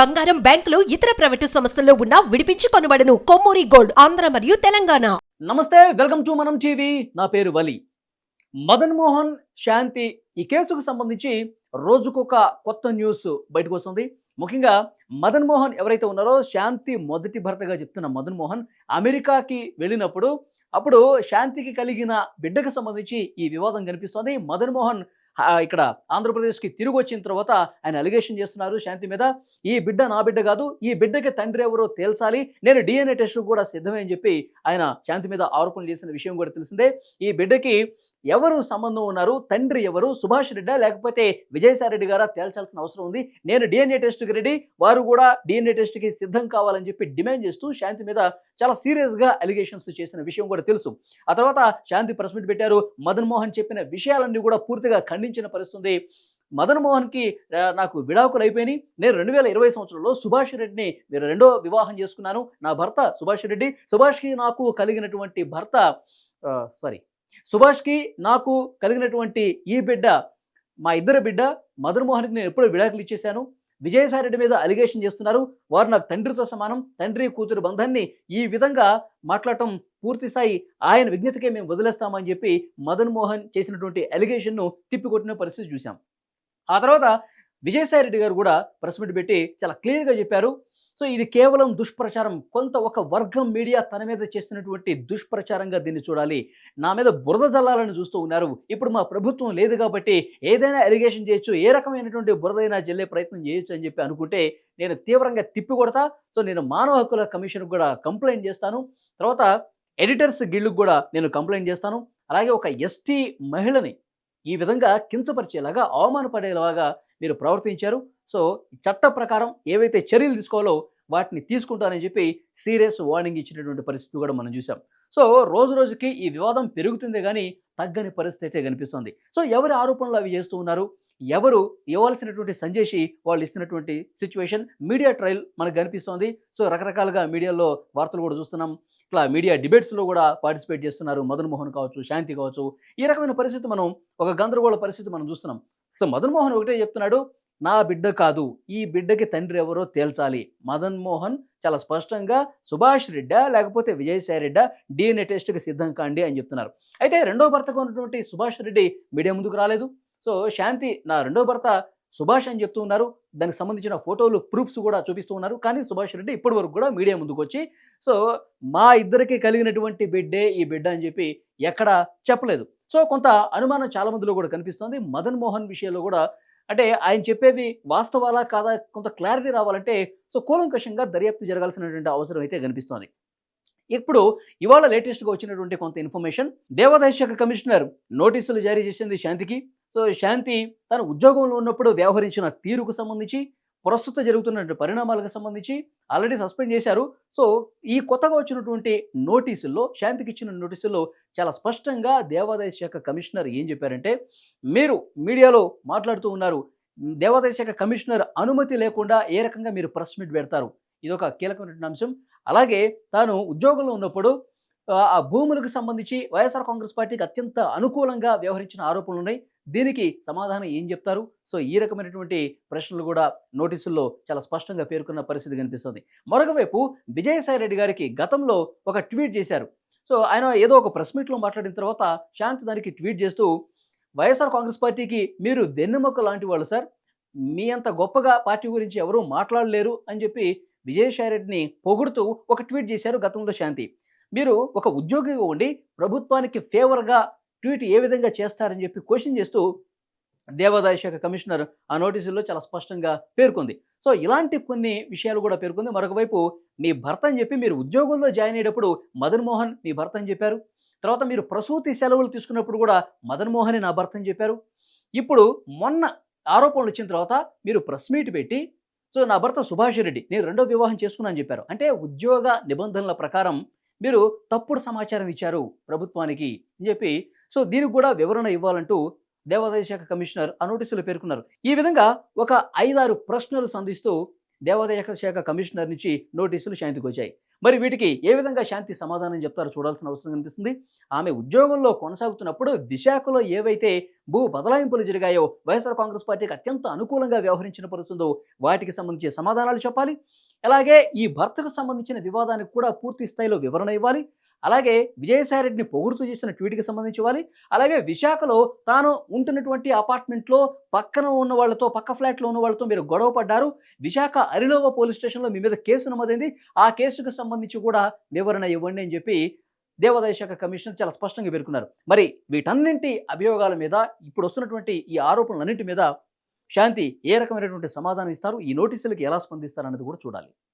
బంగారం బ్యాంకులు ఇతర ప్రైవేటు సంస్థల్లో ఉన్న విడిపించి కొనబడను కొమ్మూరి గోల్డ్ ఆంధ్ర మరియు తెలంగాణ. నమస్తే వెల్కమ్ టు మనం టీవీ. నా పేరు వలి. మదన్ మోహన్ శాంతి. ఈ కేసుకు సంబంధించి రోజుకొక కొత్త న్యూస్ బయటకు వస్తుంది. ముఖ్యంగా మదన్ మోహన్ ఎవరైతే ఉన్నారో శాంతి మొదటి భర్తగా చెప్తున్న మదన్ మోహన్ అమెరికాకి వెళ్ళినప్పుడు అప్పుడు శాంతికి కలిగిన బిడ్డకు సంబంధించి ఈ వివాదం కనిపిస్తోంది. మదన్ మోహన్ ఇక్కడ ఆంధ్రప్రదేశ్కి తిరిగి వచ్చిన తర్వాత ఆయన అలిగేషన్ చేస్తున్నారు శాంతి మీద. ఈ బిడ్డ నా బిడ్డ కాదు ఈ బిడ్డకి తండ్రి ఎవరో తేల్చాలి నేను డిఎన్ఏ టెస్ట్ కూడా సిద్ధమే అని చెప్పి ఆయన శాంతి మీద ఆరోపణలు చేసిన విషయం కూడా తెలిసిందే. ఈ బిడ్డకి ఎవరు సంబంధం ఉన్నారు? తండ్రి ఎవరు? సుభాష్ రెడ్డా? లేకపోతే విజయసాయి రెడ్డి గారా? తేల్చాల్సిన అవసరం ఉంది. నేను డిఎన్ఏ టెస్ట్కి రెడీ వారు కూడా డిఎన్ఏ టెస్ట్కి సిద్ధం కావాలని చెప్పి డిమాండ్ చేస్తూ శాంతి మీద చాలా సీరియస్గా అలిగేషన్స్ చేసిన విషయం కూడా తెలుసు. ఆ తర్వాత శాంతి ప్రెస్ మీట్ పెట్టారు. మదన్ మోహన్ చెప్పిన విషయాలన్నీ కూడా పూర్తిగా ఖండించిన పరిస్థితుంది. మదన్ మోహన్కి నాకు విడాకులు అయిపోయినాయి. నేను రెండు వేల ఇరవై సంవత్సరంలో సుభాష్ రెడ్డిని మీరు రెండో వివాహం చేసుకున్నాను. నా భర్త సుభాష్ రెడ్డి. సుభాష్కి నాకు కలిగినటువంటి భర్త సారీ సుభాష్కి నాకు కలిగినటువంటి ఈ బిడ్డ మా ఇద్దరు బిడ్డ మదన్ మోహన్కి నేను ఎప్పుడో విడాకులు ఇచ్చేశాను. విజయసాయి రెడ్డి మీద అలిగేషన్ చేస్తున్నారు. వారు నాకు తండ్రితో సమానం. తండ్రి కూతురు బంధాన్ని ఈ విధంగా మాట్లాడటం పూర్తి స్థాయి ఆయన విజ్ఞతకే మేము వదిలేస్తామని చెప్పి మదన్ మోహన్ చేసినటువంటి అలిగేషన్ను తిప్పికొట్టిన పరిస్థితి చూశాం. ఆ తర్వాత విజయసాయి రెడ్డి గారు కూడా ప్రెస్ మీట్ పెట్టి చాలా క్లియర్గా చెప్పారు. సో ఇది కేవలం దుష్ప్రచారం. కొంత ఒక వర్గం మీడియా తన మీద చేస్తున్నటువంటి దుష్ప్రచారంగా దీన్ని చూడాలి. నా మీద బురద జల్లాలని చూస్తూ ఉన్నారు. ఇప్పుడు మా ప్రభుత్వం లేదు కాబట్టి ఏదైనా ఎలిగేషన్ చేయొచ్చు ఏ రకమైనటువంటి బురదైనా జల్లే ప్రయత్నం చేయొచ్చు అని చెప్పి అనుకుంటే నేను తీవ్రంగా తిప్పి కొడతా సో నేను మానవ హక్కుల కమిషన్కు కూడా కంప్లైంట్ చేస్తాను. తర్వాత ఎడిటర్స్ గిల్డ్కి కూడా నేను కంప్లైంట్ చేస్తాను. అలాగే ఒక ఎస్టీ మహిళని ఈ విధంగా కించపరిచేలాగా అవమానపడేలాగా మీరు ప్రవర్తించారు. సో చట్ట ప్రకారం ఏవైతే చర్యలు తీసుకోవాలో వాటిని తీసుకుంటానని చెప్పి సీరియస్ వార్నింగ్ ఇచ్చినటువంటి పరిస్థితి కూడా మనం చూసాం సో రోజు రోజుకి ఈ వివాదం పెరుగుతుంది కానీ తగ్గని పరిస్థితి అయితే కనిపిస్తుంది. సో ఎవరి ఆరోపణలు అవి చేస్తూ ఉన్నారు? ఎవరు ఇవ్వాల్సినటువంటి సంజేషి వాళ్ళు ఇస్తున్నటువంటి సిచ్యువేషన్ మీడియా ట్రయల్ మనకు కనిపిస్తోంది. సో రకరకాలుగా మీడియాలో వార్తలు కూడా చూస్తున్నాం. ఇట్లా మీడియా డిబేట్స్లో కూడా పార్టిసిపేట్ చేస్తున్నారు. మదన్ మోహన్ కావచ్చు శాంతి కావచ్చు. ఈ రకమైన పరిస్థితి మనం ఒక గందరగోళ పరిస్థితి మనం చూస్తున్నాం. సో మదన్ మోహన్ ఒకటే చెప్తున్నాడు. నా బిడ్డ కాదు ఈ బిడ్డకి తండ్రి ఎవరో తేల్చాలి. మదన్ మోహన్ చాలా స్పష్టంగా సుభాష్ రెడ్డా లేకపోతే విజయసాయి రెడ్డా డిఎన్ఏ టెస్ట్కి సిద్ధం కాండి అని చెప్తున్నారు. అయితే రెండో భర్తకు ఉన్నటువంటి సుభాష్ రెడ్డి మీడియా ముందుకు రాలేదు. సో శాంతి నా రెండో భర్త సుభాష్ అని చెప్తూ ఉన్నారు. దానికి సంబంధించిన ఫోటోలు ప్రూఫ్స్ కూడా చూపిస్తూ ఉన్నారు. కానీ సుభాష్ రెడ్డి ఇప్పటి వరకు కూడా మీడియా ముందుకు వచ్చి సో మా ఇద్దరికి కలిగినటువంటి బిడ్డే ఈ బిడ్డ అని చెప్పి ఎక్కడ చెప్పలేదు. సో కొంత అనుమానం చాలా మందిలో కూడా కనిపిస్తోంది. మదన్ మోహన్ విషయంలో కూడా అంటే ఆయన చెప్పేవి వాస్తవాలా కాదా? కొంత క్లారిటీ రావాలంటే సో కూలంకషంగా దర్యాప్తు జరగాల్సినటువంటి అవసరం అయితే కనిపిస్తోంది. ఇప్పుడు ఇవాళ లేటెస్ట్గా వచ్చినటువంటి కొంత ఇన్ఫర్మేషన్ దేవాదాయ శాఖ కమిషనర్ నోటీసులు జారీ చేసింది శాంతికి. సో శాంతి తన ఉద్యోగంలో ఉన్నప్పుడు వ్యవహరించిన తీరుకు సంబంధించి ప్రస్తుత జరుగుతున్న పరిణామాలకు సంబంధించి ఆల్రెడీ సస్పెండ్ చేశారు. సో ఈ కొత్తగా వచ్చినటువంటి నోటీసుల్లో శాంతికి ఇచ్చిన నోటీసుల్లో చాలా స్పష్టంగా దేవాదాయ శాఖ కమిషనర్ ఏం చెప్పారంటే మీరు మీడియాలో మాట్లాడుతూ ఉన్నారు. దేవాదాయ శాఖ కమిషనర్ అనుమతి లేకుండా ఏ రకంగా మీరు ప్రెస్ మీట్ పెడతారు? ఇది ఒక కీలకమైనటువంటి అంశం. అలాగే తాను ఉద్యోగంలో ఉన్నప్పుడు ఆ, భూములకు సంబంధించి వైఎస్ఆర్ కాంగ్రెస్ పార్టీకి అత్యంత అనుకూలంగా వ్యవహరించిన ఆరోపణలు ఉన్నాయి. దీనికి సమాధానం ఏం చెప్తారు? సో ఈ రకమైనటువంటి ప్రశ్నలు కూడా నోటీసుల్లో చాలా స్పష్టంగా పేర్కొన్న పరిస్థితి కనిపిస్తుంది. మరొక వైపు విజయసాయి రెడ్డి గారికి గతంలో ఒక ట్వీట్ చేశారు. సో ఆయన ఏదో ఒక ప్రెస్ మీట్లో మాట్లాడిన తర్వాత శాంతి దానికి ట్వీట్ చేస్తూ వైఎస్ఆర్ కాంగ్రెస్ పార్టీకి మీరు దెన్నెమొక్క లాంటి వాళ్ళు సార్. మీ అంత గొప్పగా పార్టీ గురించి ఎవరూ మాట్లాడలేరు అని చెప్పి విజయసాయి రెడ్డిని పొగుడుతూ ఒక ట్వీట్ చేశారు గతంలో శాంతి. మీరు ఒక ఉద్యోగిగా ఉండి ప్రభుత్వానికి ఫేవర్గా ట్వీట్ ఏ విధంగా చేస్తారని చెప్పి క్వశ్చన్ చేస్తూ దేవాదాయ శాఖ కమిషనర్ ఆ నోటీసుల్లో చాలా స్పష్టంగా పేర్కొంది. సో ఇలాంటి కొన్ని విషయాలు కూడా పేర్కొంది. మరొక వైపు మీ భర్త అని చెప్పి మీరు ఉద్యోగంలో జాయిన్ అయ్యేటప్పుడు మదన్ మోహన్ మీ భర్త అని చెప్పారు. తర్వాత మీరు ప్రసూతి సెలవులు తీసుకున్నప్పుడు కూడా మదన్ మోహన్ నా భర్త అని చెప్పారు. ఇప్పుడు మొన్న ఆరోపణలు వచ్చిన తర్వాత మీరు ప్రెస్ మీట్ పెట్టి సో నా భర్త సుభాష్ రెడ్డి నేను రెండో వివాహం చేసుకున్నాను చెప్పారు. అంటే ఉద్యోగ నిబంధనల ప్రకారం మీరు తప్పుడు సమాచారం ఇచ్చారు ప్రభుత్వానికి అని చెప్పి సో దీనికి కూడా వివరణ ఇవ్వాలంటూ దేవాదాయ శాఖ కమిషనర్ ఆ నోటీసులు పేర్కొన్నారు. ఈ విధంగా ఒక ఐదారు ప్రశ్నలు సంధిస్తూ దేవాదాయ శాఖ కమిషనర్ నుంచి నోటీసులు శాంతికి వచ్చాయి. మరి వీటికి ఏ విధంగా శాంతి సమాధానం చెప్తారో చూడాల్సిన అవసరం కనిపిస్తుంది. ఆమె ఉద్యోగంలో కొనసాగుతున్నప్పుడు విశాఖలో ఏవైతే భూ బదలాయింపులు జరిగాయో వైఎస్ఆర్ కాంగ్రెస్ పార్టీకి అత్యంత అనుకూలంగా వ్యవహరించిన పరిస్థితుందో వాటికి సంబంధించి సమాధానాలు చెప్పాలి. అలాగే ఈ భర్తకు సంబంధించిన వివాదానికి కూడా పూర్తి స్థాయిలో వివరణ ఇవ్వాలి. అలాగే విజయసాయిరెడ్డిని పొగుడుతూ చేసిన ట్వీట్కి సంబంధించి ఇవ్వాలి. అలాగే విశాఖలో తాను ఉంటున్నటువంటి అపార్ట్మెంట్లో పక్కన ఉన్న వాళ్ళతో పక్క ఫ్లాట్లో ఉన్న వాళ్ళతో మీరు గొడవ పడ్డారు. విశాఖ అరిలోవ పోలీస్ స్టేషన్లో మీ మీద కేసు నమోదైంది. ఆ కేసుకు సంబంధించి కూడా వివరణ ఇవ్వండి అని చెప్పి దేవాదాయ శాఖ కమిషనర్ చాలా స్పష్టంగా పేర్కొన్నారు. మరి వీటన్నింటి అభియోగాల మీద ఇప్పుడు వస్తున్నటువంటి ఈ ఆరోపణలన్నింటి మీద శాంతి ఏ రకమైనటువంటి సమాధానం ఇస్తారు? ఈ నోటీసులకు ఎలా స్పందిస్తారు అన్నది కూడా చూడాలి.